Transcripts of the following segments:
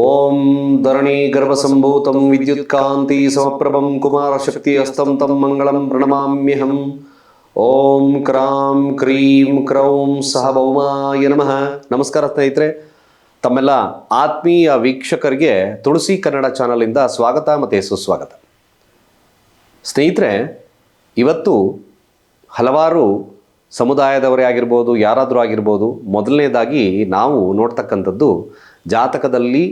ಓಂ ಧರಣಿ ಗರ್ಭಸಂಭೂತಂ ವಿದ್ಯುತ್ಕಾಂತಿ ಸಮಪ್ರಭಂ ಕುಮಾರ ಶಕ್ತಿ ಹಸ್ತಂ ತಂ ಮಂಗಳಂ ಪ್ರಣಮಾಮ್ಯಹಂ ಓಂ ಕ್ರಾಂ ಕ್ರೀಂ ಕ್ರೌಂ ಸಹ ಭೌಮಾಯ ನಮಃ ನಮಸ್ಕಾರ ಸ್ನೇಹಿತರೆ, ತಮ್ಮೆಲ್ಲ ಆತ್ಮೀಯ ವೀಕ್ಷಕರಿಗೆ ತುಳಸಿ ಕನ್ನಡ ಚಾನಲಿಂದ ಸ್ವಾಗತ ಮತ್ತು ಸುಸ್ವಾಗತ. ಸ್ನೇಹಿತರೆ, ಇವತ್ತು ಹಲವಾರು ಸಮುದಾಯದವರೇ ಆಗಿರ್ಬೋದು, ಯಾರಾದರೂ ಆಗಿರ್ಬೋದು, ಮೊದಲನೇದಾಗಿ ನಾವು ನೋಡ್ತಕ್ಕಂಥದ್ದು ಜಾತಕದಲ್ಲಿ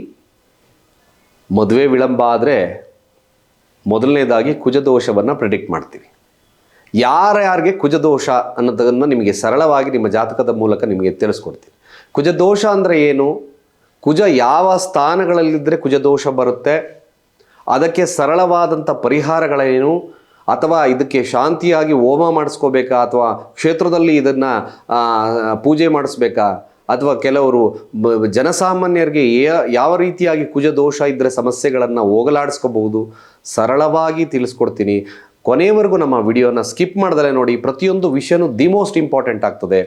ಮದುವೆ ವಿಳಂಬ ಆದರೆ ಮೊದಲನೇದಾಗಿ ಕುಜದೋಷವನ್ನು ಪ್ರಿಡಿಕ್ಟ್ ಮಾಡ್ತೀವಿ. ಯಾರ್ಯಾರಿಗೆ ಕುಜದೋಷ ಅನ್ನೋದನ್ನು ನಿಮಗೆ ಸರಳವಾಗಿ ನಿಮ್ಮ ಜಾತಕದ ಮೂಲಕ ನಿಮಗೆ ತಿಳಿಸ್ಕೊಡ್ತೀನಿ. ಕುಜದೋಷ ಅಂದರೆ ಏನು? ಕುಜ ಯಾವ ಸ್ಥಾನಗಳಲ್ಲಿದ್ದರೆ ಕುಜದೋಷ ಬರುತ್ತೆ? ಅದಕ್ಕೆ ಸರಳವಾದಂಥ ಪರಿಹಾರಗಳೇನು? ಅಥವಾ ಇದಕ್ಕೆ ಶಾಂತಿಯಾಗಿ ಹೋಮ ಮಾಡಿಸ್ಕೋಬೇಕಾ? ಅಥವಾ ಕ್ಷೇತ್ರದಲ್ಲಿ ಇದನ್ನು ಪೂಜೆ ಮಾಡಿಸ್ಬೇಕಾ? ಅಥವಾ ಕೆಲವರು ಜನಸಾಮಾನ್ಯರಿಗೆ ಯಾವ ರೀತಿಯಾಗಿ ಕುಜ ದೋಷ ಇದ್ದರೆ ಸಮಸ್ಯೆಗಳನ್ನು ಹೋಗಲಾಡಿಸ್ಕೋಬಹುದು, ಸರಳವಾಗಿ ತಿಳಿಸ್ಕೊಡ್ತೀನಿ. ಕೊನೆಯವರೆಗೂ ನಮ್ಮ ವಿಡಿಯೋನ ಸ್ಕಿಪ್ ಮಾಡ್ದಲೇ ನೋಡಿ, ಪ್ರತಿಯೊಂದು ವಿಷಯನೂ ದಿ ಮೋಸ್ಟ್ ಇಂಪಾರ್ಟೆಂಟ್ ಆಗ್ತದೆ.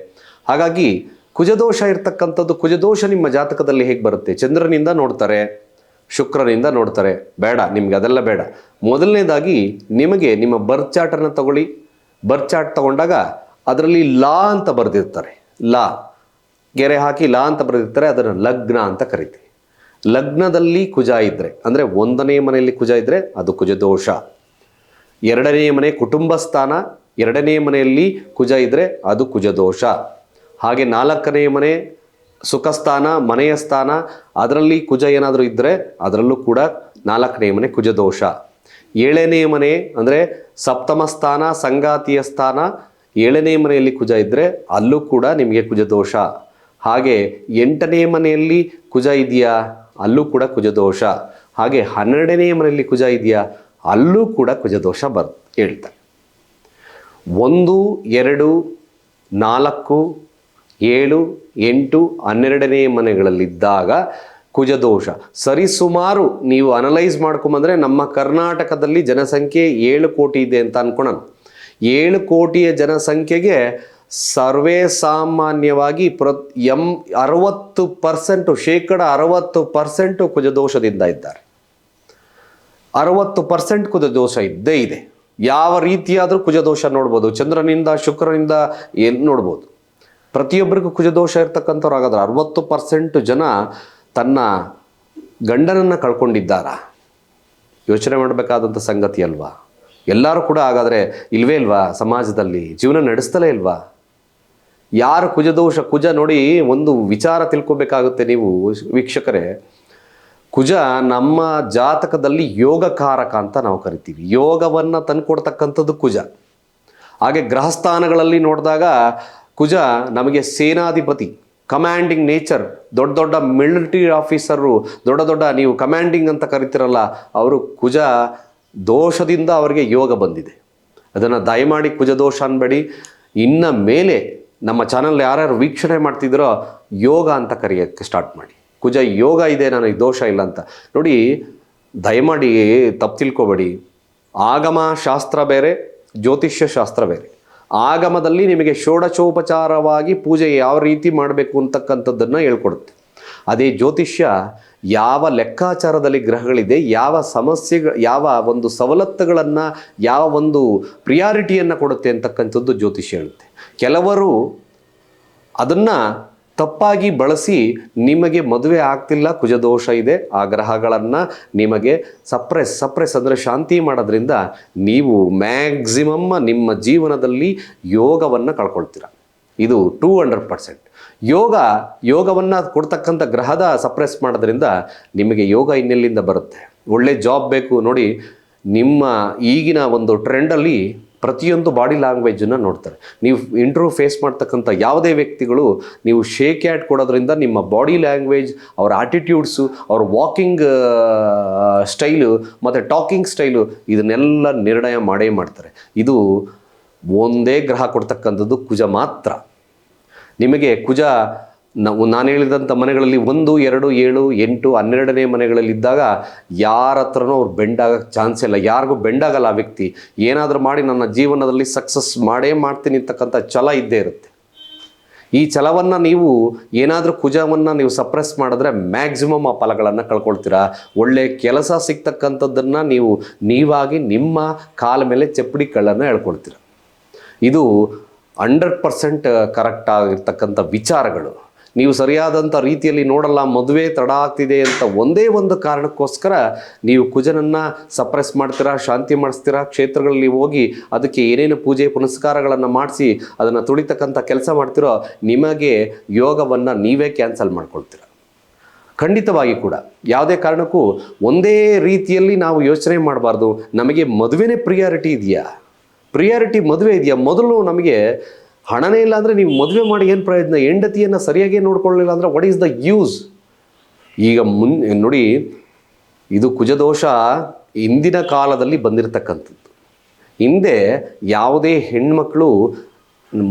ಹಾಗಾಗಿ, ಕುಜದೋಷ ಇರ್ತಕ್ಕಂಥದ್ದು, ಕುಜದೋಷ ನಿಮ್ಮ ಜಾತಕದಲ್ಲಿ ಹೇಗೆ ಬರುತ್ತೆ? ಚಂದ್ರನಿಂದ ನೋಡ್ತಾರೆ, ಶುಕ್ರನಿಂದ ನೋಡ್ತಾರೆ. ಬೇಡ, ನಿಮ್ಗೆ ಅದೆಲ್ಲ ಬೇಡ. ಮೊದಲನೇದಾಗಿ, ನಿಮಗೆ ನಿಮ್ಮ ಬರ್ತ್ ಚಾರ್ಟನ್ನು ತಗೊಳ್ಳಿ. ಬರ್ತ್ ಚಾರ್ಟ್ ತಗೊಂಡಾಗ, ಅದರಲ್ಲಿ ಲಾ ಅಂತ ಬರೆದಿರ್ತಾರೆ. ಲಾ. ಗೆರೆ ಹಾಕಿ ಲಾ ಅಂತ ಬರೆದಿರ್ತಾರೆ, ಅದನ್ನು ಲಗ್ನ ಅಂತ ಕರಿತೀವಿ. ಲಗ್ನದಲ್ಲಿ ಕುಜ ಇದ್ದರೆ ಅಂದರೆ ಒಂದನೇ ಮನೆಯಲ್ಲಿ ಕುಜ ಇದ್ದರೆ ಅದು ಕುಜದೋಷ ಎರಡನೇ ಮನೆ ಕುಟುಂಬ ಸ್ಥಾನ, ಎರಡನೇ ಮನೆಯಲ್ಲಿ ಕುಜ ಇದ್ದರೆ ಅದು ಕುಜದೋಷ ಹಾಗೆ ನಾಲ್ಕನೇ ಮನೆ ಸುಖಸ್ಥಾನ ಮನೆಯ ಸ್ಥಾನ, ಅದರಲ್ಲಿ ಕುಜ ಏನಾದರೂ ಇದ್ದರೆ ಅದರಲ್ಲೂ ಕೂಡ ನಾಲ್ಕನೇ ಮನೆ ಕುಜದೋಷ ಏಳನೇ ಮನೆ ಅಂದರೆ ಸಪ್ತಮ ಸ್ಥಾನ, ಸಂಗಾತಿಯ ಸ್ಥಾನ, ಏಳನೇ ಮನೆಯಲ್ಲಿ ಕುಜ ಇದ್ದರೆ ಅಲ್ಲೂ ಕೂಡ ನಿಮಗೆ ಕುಜದೋಷ ಹಾಗೆ ಎಂಟನೇ ಮನೆಯಲ್ಲಿ ಕುಜ ಇದೆಯಾ? ಅಲ್ಲೂ ಕೂಡ ಕುಜದೋಷ ಹಾಗೆ ಹನ್ನೆರಡನೇ ಮನೆಯಲ್ಲಿ ಕುಜ ಇದೆಯಾ? ಅಲ್ಲೂ ಕೂಡ ಕುಜದೋಷ ಬರ್, ಹೇಳ್ತಾರೆ. ಒಂದು, ಎರಡು, ನಾಲ್ಕು, ಏಳು, ಎಂಟು, ಹನ್ನೆರಡನೇ ಮನೆಗಳಲ್ಲಿದ್ದಾಗ ಕುಜದೋಷ ಸರಿಸುಮಾರು ನೀವು ಅನಲೈಸ್ ಮಾಡ್ಕೊಂಬಂದರೆ ನಮ್ಮ ಕರ್ನಾಟಕದಲ್ಲಿ ಜನಸಂಖ್ಯೆ ಏಳು ಕೋಟಿ ಇದೆ ಅಂತ ಅನ್ಕೊಳೋಣ. ಏಳು ಕೋಟಿಯ ಜನಸಂಖ್ಯೆಗೆ ಸರ್ವೇ ಸಾಮಾನ್ಯವಾಗಿ ಪ್ರ ಎಂ ಅರವತ್ತು ಪರ್ಸೆಂಟು, ಶೇಕಡ ಅರವತ್ತು ಪರ್ಸೆಂಟು ಕುಜದೋಷದಿಂದ ಇದ್ದಾರೆ. ಅರವತ್ತು ಪರ್ಸೆಂಟ್ ಕುಜದೋಷ ಇದ್ದೇ ಇದೆ. ಯಾವ ರೀತಿಯಾದರೂ ಕುಜದೋಷ ನೋಡ್ಬೋದು. ಚಂದ್ರನಿಂದ, ಶುಕ್ರನಿಂದ ಏನು ನೋಡ್ಬೋದು. ಪ್ರತಿಯೊಬ್ಬರಿಗೂ ಕುಜದೋಷ ಇರ್ತಕ್ಕಂಥವ್ರು ಹಾಗಾದ್ರೆ ಅರವತ್ತು ಪರ್ಸೆಂಟ್ ಜನ ತನ್ನ ಗಂಡನನ್ನು ಕಳ್ಕೊಂಡಿದ್ದಾರಾ? ಯೋಚನೆ ಮಾಡಬೇಕಾದಂಥ ಸಂಗತಿ ಅಲ್ವಾ? ಎಲ್ಲರೂ ಕೂಡ ಹಾಗಾದರೆ ಇಲ್ವೇ ಇಲ್ವಾ? ಸಮಾಜದಲ್ಲಿ ಜೀವನ ನಡೆಸ್ತಲೇ ಇಲ್ವಾ? ಯಾರು ಕುಜದೋಷ ಕುಜ ನೋಡಿ ಒಂದು ವಿಚಾರ ತಿಳ್ಕೊಬೇಕಾಗುತ್ತೆ ನೀವು ವೀಕ್ಷಕರೇ. ಕುಜ ನಮ್ಮ ಜಾತಕದಲ್ಲಿ ಯೋಗಕಾರಕ ಅಂತ ನಾವು ಕರಿತೀವಿ. ಯೋಗವನ್ನು ತಂದುಕೊಡ್ತಕ್ಕಂಥದ್ದು ಕುಜ. ಹಾಗೆ ಗ್ರಹಸ್ಥಾನಗಳಲ್ಲಿ ನೋಡಿದಾಗ ಕುಜ ನಮಗೆ ಸೇನಾಧಿಪತಿ ಕಮ್ಯಾಂಡಿಂಗ್ ನೇಚರ್ ದೊಡ್ಡ ದೊಡ್ಡ ಮಿಲಿಟರಿ ಆಫೀಸರು ದೊಡ್ಡ ದೊಡ್ಡ ನೀವು ಕಮ್ಯಾಂಡಿಂಗ್ ಅಂತ ಕರಿತೀರಲ್ಲ, ಅವರು ಕುಜ ದೋಷದಿಂದ ಅವರಿಗೆ ಯೋಗ ಬಂದಿದೆ. ಅದನ್ನು ದಯಮಾಡಿ ಕುಜ ದೋಷ ಅನ್ಬೇಡಿ. ಇನ್ನು ಮೇಲೆ ನಮ್ಮ ಚಾನಲ್ ಯಾರ್ಯಾರು ವೀಕ್ಷಣೆ ಮಾಡ್ತಿದ್ದೀರೋ ಯೋಗ ಅಂತ ಕರೆಯೋಕ್ಕೆ ಸ್ಟಾರ್ಟ್ ಮಾಡಿ. ಕುಜ, ಯೋಗ ಇದೆ, ನನಗೆ ದೋಷ ಇಲ್ಲ ಅಂತ. ನೋಡಿ, ದಯಮಾಡಿ ತಪ್ಪು ತಿಳ್ಕೊಬೇಡಿ. ಆಗಮ ಶಾಸ್ತ್ರ ಬೇರೆ, ಜ್ಯೋತಿಷ್ಯ ಶಾಸ್ತ್ರ ಬೇರೆ. ಆಗಮದಲ್ಲಿ ನಿಮಗೆ ಷೋಡಶೋಪಚಾರವಾಗಿ ಪೂಜೆ ಯಾವ ರೀತಿ ಮಾಡಬೇಕು ಅಂತಕ್ಕಂಥದ್ದನ್ನು ಹೇಳ್ಕೊಡುತ್ತೆ. ಅದೇ ಜ್ಯೋತಿಷ್ಯ ಯಾವ ಲೆಕ್ಕಾಚಾರದಲ್ಲಿ ಗ್ರಹಗಳಿದೆ, ಯಾವ ಸಮಸ್ಯೆಗಳ ಯಾವ ಒಂದು ಸವಲತ್ತುಗಳನ್ನು, ಯಾವ ಒಂದು ಪ್ರಿಯಾರಿಟಿಯನ್ನು ಕೊಡುತ್ತೆ ಅಂತಕ್ಕಂಥದ್ದು ಜ್ಯೋತಿಷ್ಯ ಹೇಳುತ್ತೆ. ಕೆಲವರು ಅದನ್ನು ತಪ್ಪಾಗಿ ಬಳಸಿ ನಿಮಗೆ ಮದುವೆ ಆಗ್ತಿಲ್ಲ, ಕುಜದೋಷ ಇದೆ, ಆ ಗ್ರಹಗಳನ್ನು ನಿಮಗೆ ಸಪ್ರೆಸ್ ಸಪ್ರೆಸ್ ಅಂದರೆ ಶಾಂತಿ ಮಾಡೋದ್ರಿಂದ ನೀವು ಮ್ಯಾಕ್ಸಿಮಮ್ ನಿಮ್ಮ ಜೀವನದಲ್ಲಿ ಯೋಗವನ್ನು ಕಳ್ಕೊಳ್ತೀರ. ಇದು ಟೂ ಹಂಡ್ರೆಡ್ ಪರ್ಸೆಂಟ್. ಯೋಗ, ಯೋಗವನ್ನು ಕೊಡ್ತಕ್ಕಂಥ ಗ್ರಹದ ಸಪ್ರೆಸ್ ಮಾಡೋದ್ರಿಂದ ನಿಮಗೆ ಯೋಗ ಇನ್ನೆಲ್ಲಿಂದ ಬರುತ್ತೆ? ಒಳ್ಳೆ ಜಾಬ್ ಬೇಕು ನೋಡಿ, ನಿಮ್ಮ ಈಗಿನ ಒಂದು ಟ್ರೆಂಡಲ್ಲಿ ಪ್ರತಿಯೊಂದು ಬಾಡಿ ಲ್ಯಾಂಗ್ವೇಜನ್ನು ನೋಡ್ತಾರೆ. ನೀವು ಇಂಟರ್ವ್ಯೂ ಫೇಸ್ ಮಾಡ್ತಕ್ಕಂಥ ಯಾವುದೇ ವ್ಯಕ್ತಿಗಳು ನೀವು ಶೇಕ್ ಹ್ಯಾಟ್ ಕೊಡೋದ್ರಿಂದ ನಿಮ್ಮ ಬಾಡಿ ಲ್ಯಾಂಗ್ವೇಜ್ ಅವರ ಆಟಿಟ್ಯೂಡ್ಸು ಅವ್ರ ವಾಕಿಂಗ್ ಸ್ಟೈಲು ಮತ್ತು ಟಾಕಿಂಗ್ ಸ್ಟೈಲು ಇದನ್ನೆಲ್ಲ ನಿರ್ಣಯ ಮಾಡೇ ಮಾಡ್ತಾರೆ. ಇದು ಒಂದೇ ಗ್ರಹ ಕೊಡ್ತಕ್ಕಂಥದ್ದು ಕುಜ ಮಾತ್ರ. ನಿಮಗೆ ಕುಜ ನಾವು ನಾನು ಹೇಳಿದಂಥ ಮನೆಗಳಲ್ಲಿ ಒಂದು, ಎರಡು, ಏಳು, ಎಂಟು, ಹನ್ನೆರಡನೇ ಮನೆಗಳಲ್ಲಿದ್ದಾಗ ಯಾರ ಹತ್ರನೂ ಅವ್ರು ಬೆಂಡಾಗಕ್ಕೆ ಚಾನ್ಸ್ ಇಲ್ಲ. ಯಾರಿಗೂ ಬೆಂಡಾಗಲ್ಲ ಆ ವ್ಯಕ್ತಿ. ಏನಾದರೂ ಮಾಡಿ ನನ್ನ ಜೀವನದಲ್ಲಿ ಸಕ್ಸಸ್ ಮಾಡೇ ಮಾಡ್ತೀನಿ ಅಂತಕ್ಕಂಥ ಛಲ ಇದ್ದೇ ಇರುತ್ತೆ. ಈ ಛಲವನ್ನು ನೀವು ಏನಾದರೂ ಕುಜವನ್ನು ನೀವು ಸಪ್ರೆಸ್ ಮಾಡಿದ್ರೆ ಮ್ಯಾಕ್ಸಿಮಮ್ ಆ ಫಲಗಳನ್ನು ಕಳ್ಕೊಳ್ತೀರಾ. ಒಳ್ಳೆಯ ಕೆಲಸ ಸಿಗ್ತಕ್ಕಂಥದ್ದನ್ನು ನೀವು ನೀವಾಗಿ ನಿಮ್ಮ ಕಾಲ ಮೇಲೆ ಚಪ್ಪಡಿ ಕಳ್ಳನ್ನು ಹೇಳ್ಕೊಳ್ತೀರ ಇದು ಹಂಡ್ರೆಡ್ ಪರ್ಸೆಂಟ್ ಕರೆಕ್ಟ್ ಆಗಿರ್ತಕ್ಕಂಥ ವಿಚಾರಗಳು. ನೀವು ಸರಿಯಾದಂಥ ರೀತಿಯಲ್ಲಿ ನೋಡಲ್ಲ, ಮದುವೆ ತಡ ಆಗ್ತಿದೆ ಅಂತ ಒಂದೇ ಒಂದು ಕಾರಣಕ್ಕೋಸ್ಕರ ನೀವು ಕುಜನನ್ನು ಸಪ್ರೆಸ್ ಮಾಡ್ತೀರಾ, ಶಾಂತಿ ಮಾಡಿಸ್ತೀರಾ, ಕ್ಷೇತ್ರಗಳಲ್ಲಿ ಹೋಗಿ ಅದಕ್ಕೆ ಏನೇನು ಪೂಜೆ ಪುನಸ್ಕಾರಗಳನ್ನು ಮಾಡಿಸಿ ಅದನ್ನು ತುಳಿತಕ್ಕಂಥ ಕೆಲಸ ಮಾಡ್ತಿರೋ ನಿಮಗೆ ಯೋಗವನ್ನು ನೀವೇ ಕ್ಯಾನ್ಸಲ್ ಮಾಡ್ಕೊಳ್ತೀರ. ಖಂಡಿತವಾಗಿ ಕೂಡ. ಯಾವುದೇ ಕಾರಣಕ್ಕೂ ಒಂದೇ ರೀತಿಯಲ್ಲಿ ನಾವು ಯೋಚನೆ ಮಾಡಬಾರ್ದು. ನಮಗೆ ಮದುವೆನೇ ಪ್ರಿಯಾರಿಟಿ ಇದೆಯಾ? ಪ್ರಿಯಾರಿಟಿ ಮದುವೆ ಇದೆಯಾ? ಮೊದಲು ನಮಗೆ ಹಣನೇ ಇಲ್ಲ ಅಂದರೆ ನೀವು ಮದುವೆ ಮಾಡಿ ಏನು ಪ್ರಯೋಜನ ಹೆಂಡತಿಯನ್ನು ಸರಿಯಾಗಿ ನೋಡ್ಕೊಳ್ಳಿಲ್ಲ ಅಂದರೆ ವಾಟ್ ಈಸ್ ದ ಯೂಸ್ ಈಗ ಮುನ್, ನೋಡಿ, ಇದು ಕುಜದೋಷ ಇಂದಿನ ಕಾಲದಲ್ಲಿ ಬಂದಿರತಕ್ಕಂಥದ್ದು. ಹಿಂದೆ ಯಾವುದೇ ಹೆಣ್ಮಕ್ಳು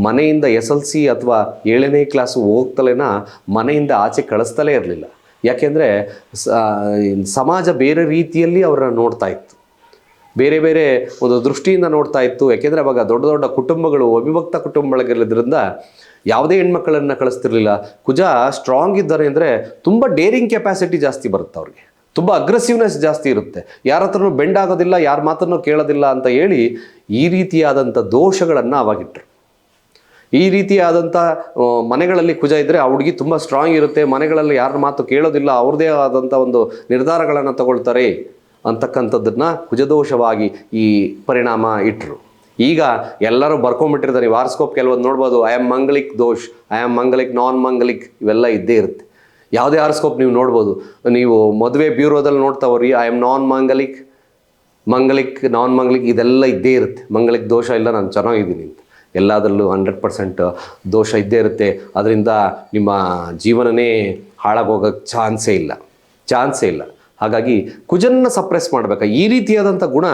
ಮನೆಯಿಂದ ಎಸ್ ಎಲ್ ಸಿ ಅಥವಾ ಏಳನೇ ಕ್ಲಾಸು ಹೋಗ್ತಲೇನ ಮನೆಯಿಂದ ಆಚೆ ಕಳಿಸ್ತಲೇ ಇರಲಿಲ್ಲ. ಯಾಕೆಂದರೆ ಸಮಾಜ ಬೇರೆ ರೀತಿಯಲ್ಲಿ ಅವರನ್ನು ನೋಡ್ತಾ ಇತ್ತು. ಬೇರೆ ಬೇರೆ ಒಂದು ದೃಷ್ಟಿಯಿಂದ ನೋಡ್ತಾ ಇತ್ತು. ಯಾಕೆಂದರೆ ಅವಾಗ ದೊಡ್ಡ ದೊಡ್ಡ ಕುಟುಂಬಗಳು, ಅವಿಭಕ್ತ ಕುಟುಂಬಗಳಿರೋದ್ರಿಂದ ಯಾವುದೇ ಹೆಣ್ಮಕ್ಳನ್ನು ಕಳಿಸ್ತಿರ್ಲಿಲ್ಲ. ಕುಜ ಸ್ಟ್ರಾಂಗ್ ಇದ್ದಾರೆ ಅಂದರೆ ತುಂಬ ಡೇರಿಂಗ್ ಕೆಪಾಸಿಟಿ ಜಾಸ್ತಿ ಬರುತ್ತೆ ಅವ್ರಿಗೆ. ತುಂಬ ಅಗ್ರೆಸಿವ್ನೆಸ್ ಜಾಸ್ತಿ ಇರುತ್ತೆ. ಯಾರ ಹತ್ರನೂ ಬೆಂಡ್ ಆಗೋದಿಲ್ಲ, ಯಾರ ಮಾತನ್ನು ಕೇಳೋದಿಲ್ಲ ಅಂತ ಹೇಳಿ ಈ ರೀತಿಯಾದಂಥ ದೋಷಗಳನ್ನು ಅವಾಗಿಟ್ಟರು ಈ ರೀತಿಯಾದಂಥ ಮನೆಗಳಲ್ಲಿ ಕುಜ ಇದ್ದರೆ ಆ ಹುಡುಗಿ ತುಂಬ ಸ್ಟ್ರಾಂಗ್ ಇರುತ್ತೆ. ಮನೆಗಳಲ್ಲಿ ಯಾರ ಮಾತು ಕೇಳೋದಿಲ್ಲ ಅವ್ರದ್ದೇ ಆದಂಥ ಒಂದು ನಿರ್ಧಾರಗಳನ್ನು ತಗೊಳ್ತಾರೆ. ಅಂತಕ್ಕಂಥದ್ದನ್ನ ಕುಜದೋಷವಾಗಿ ಈ ಪರಿಣಾಮ ಇಟ್ಟರು ಈಗ ಎಲ್ಲರೂ ಬರ್ಕೊಂಡ್ಬಿಟ್ಟಿರ್ತಾರೆ ನೀವು ಆರ್ಸ್ಕೋಪ್ ಕೆಲವೊಂದು ನೋಡ್ಬೋದು I am Manglik dosh I am Manglik non Manglik ಇವೆಲ್ಲ ಇದ್ದೇ ಇರುತ್ತೆ. ಯಾವುದೇ ಆರ್ಸ್ಕೋಪ್ ನೀವು ನೋಡ್ಬೋದು. ನೀವು ಮದುವೆ ಬ್ಯೂರೋದಲ್ಲಿ ನೋಡ್ತಾ ಹೋರಿ ಐ ಆಮ್ ನಾನ್ ಮಂಗಲಿಕ್ ಮಂಗಲಿಕ್ ನಾನ್ ಮಂಗಲಿಕ್ ಇದೆಲ್ಲ ಇದ್ದೇ ಇರುತ್ತೆ. ಮಂಗಲಿಕ್ ದೋಷ ಇಲ್ಲ, ನಾನು ಚೆನ್ನಾಗಿದ್ದೀನಿ ಅಂತ. ಎಲ್ಲದರಲ್ಲೂ ಹಂಡ್ರೆಡ್ ಪರ್ಸೆಂಟ್ ದೋಷ ಇದ್ದೇ ಇರುತ್ತೆ. ಅದರಿಂದ ನಿಮ್ಮ ಜೀವನನೇ ಹಾಳಾಗೋಗೋಕ್ಕೆ ಚಾನ್ಸೇ ಇಲ್ಲ. ಚಾನ್ಸೇ ಇಲ್ಲ. ಹಾಗಾಗಿ ಕುಜನ್ನ ಸಪ್ರೆಸ್ ಮಾಡಬೇಕಾ? ಈ ರೀತಿಯಾದಂಥ ಗುಣ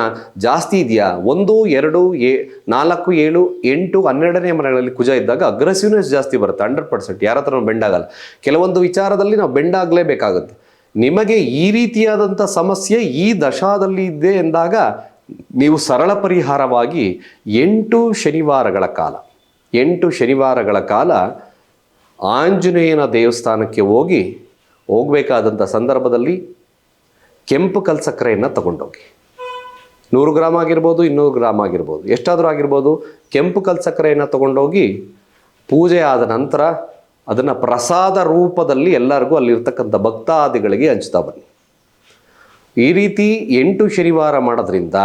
ಜಾಸ್ತಿ ಇದೆಯಾ? ಒಂದು, ಎರಡು ಏ ನಾಲ್ಕು, ಏಳು, ಎಂಟು, ಹನ್ನೆರಡನೇ ಮನೆಗಳಲ್ಲಿ ಕುಜ ಇದ್ದಾಗ ಅಗ್ರೆಸಿವ್ನೆಸ್ ಜಾಸ್ತಿ ಬರುತ್ತೆ ಹಂಡ್ರೆಡ್ ಪರ್ಸೆಂಟ್ ಯಾರ ಹತ್ರ ನಾವು ಬೆಂಡ್ ಆಗಲ್ಲ. ಕೆಲವೊಂದು ವಿಚಾರದಲ್ಲಿ ನಾವು ಬೆಂಡ್ ಆಗಲೇಬೇಕಾಗುತ್ತೆ. ನಿಮಗೆ ಈ ರೀತಿಯಾದಂಥ ಸಮಸ್ಯೆ ಈ ದಶಾದಲ್ಲಿ ಇದೆ ಎಂದಾಗ ನೀವು ಸರಳ ಪರಿಹಾರವಾಗಿ ಎಂಟು ಶನಿವಾರಗಳ ಕಾಲ, ಎಂಟು ಶನಿವಾರಗಳ ಕಾಲ ಆಂಜನೇಯನ ದೇವಸ್ಥಾನಕ್ಕೆ ಹೋಗಿ ಹೋಗಬೇಕಾದಂಥ ಸಂದರ್ಭದಲ್ಲಿ ಕೆಂಪು ಕಲ್ಸಕ್ಕರೆಯನ್ನು ತಗೊಂಡೋಗಿ. ನೂರು ಗ್ರಾಮ್ ಆಗಿರ್ಬೋದು, ಇನ್ನೂರು ಗ್ರಾಮ್ ಆಗಿರ್ಬೋದು. ಎಷ್ಟಾದರೂ ಆಗಿರ್ಬೋದು, ಕೆಂಪು ಕಲ್ಸಕ್ಕರೆಯನ್ನು ತಗೊಂಡೋಗಿ ಪೂಜೆ ಆದ ನಂತರ ಅದನ್ನು ಪ್ರಸಾದ ರೂಪದಲ್ಲಿ ಎಲ್ಲರಿಗೂ ಅಲ್ಲಿರ್ತಕ್ಕಂಥ ಭಕ್ತಾದಿಗಳಿಗೆ ಹಂಚ್ತಾ ಬನ್ನಿ. ಈ ರೀತಿ ಎಂಟು ಶನಿವಾರ ಮಾಡೋದ್ರಿಂದ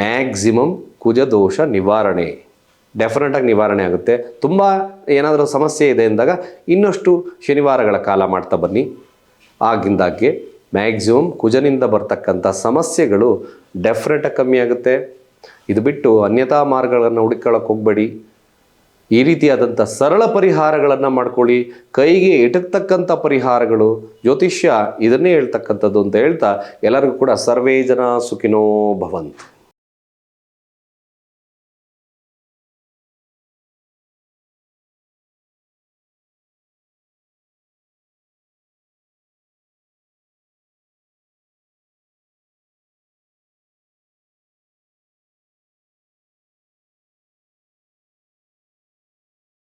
ಮ್ಯಾಕ್ಸಿಮಮ್ ಕುಜದೋಷ ನಿವಾರಣೆ ಡೆಫಿನೆಟಾಗಿ ನಿವಾರಣೆ ಆಗುತ್ತೆ. ತುಂಬ ಏನಾದರೂ ಸಮಸ್ಯೆ ಇದೆ ಎಂದಾಗ ಇನ್ನಷ್ಟು ಶನಿವಾರಗಳ ಕಾಲ ಮಾಡ್ತಾ ಬನ್ನಿ. ಆಗಿಂದಾಗ್ಗೆ ಮ್ಯಾಕ್ಸಿಮಮ್ ಕುಜನಿಂದ ಬರ್ತಕ್ಕಂಥ ಸಮಸ್ಯೆಗಳು ಡೆಫ್ರೆಟಾಗಿ ಕಮ್ಮಿ ಆಗುತ್ತೆ. ಇದು ಬಿಟ್ಟು ಅನ್ಯತಾ ಮಾರ್ಗಗಳನ್ನು ಹುಡುಕೊಳ್ಳೋಕೆ ಹೋಗಬೇಡಿ. ಈ ರೀತಿಯಾದಂಥ ಸರಳ ಪರಿಹಾರಗಳನ್ನು ಮಾಡ್ಕೊಳ್ಳಿ. ಕೈಗೆ ಎಟಕ್ತಕ್ಕಂಥ ಪರಿಹಾರಗಳು, ಜ್ಯೋತಿಷ್ಯ ಇದನ್ನೇ ಹೇಳ್ತಕ್ಕಂಥದ್ದು ಅಂತ ಹೇಳ್ತಾ ಎಲ್ಲರಿಗೂ ಕೂಡ ಸರ್ವೇ ಜನ ಸುಖಿನೋ ಭವಂತು.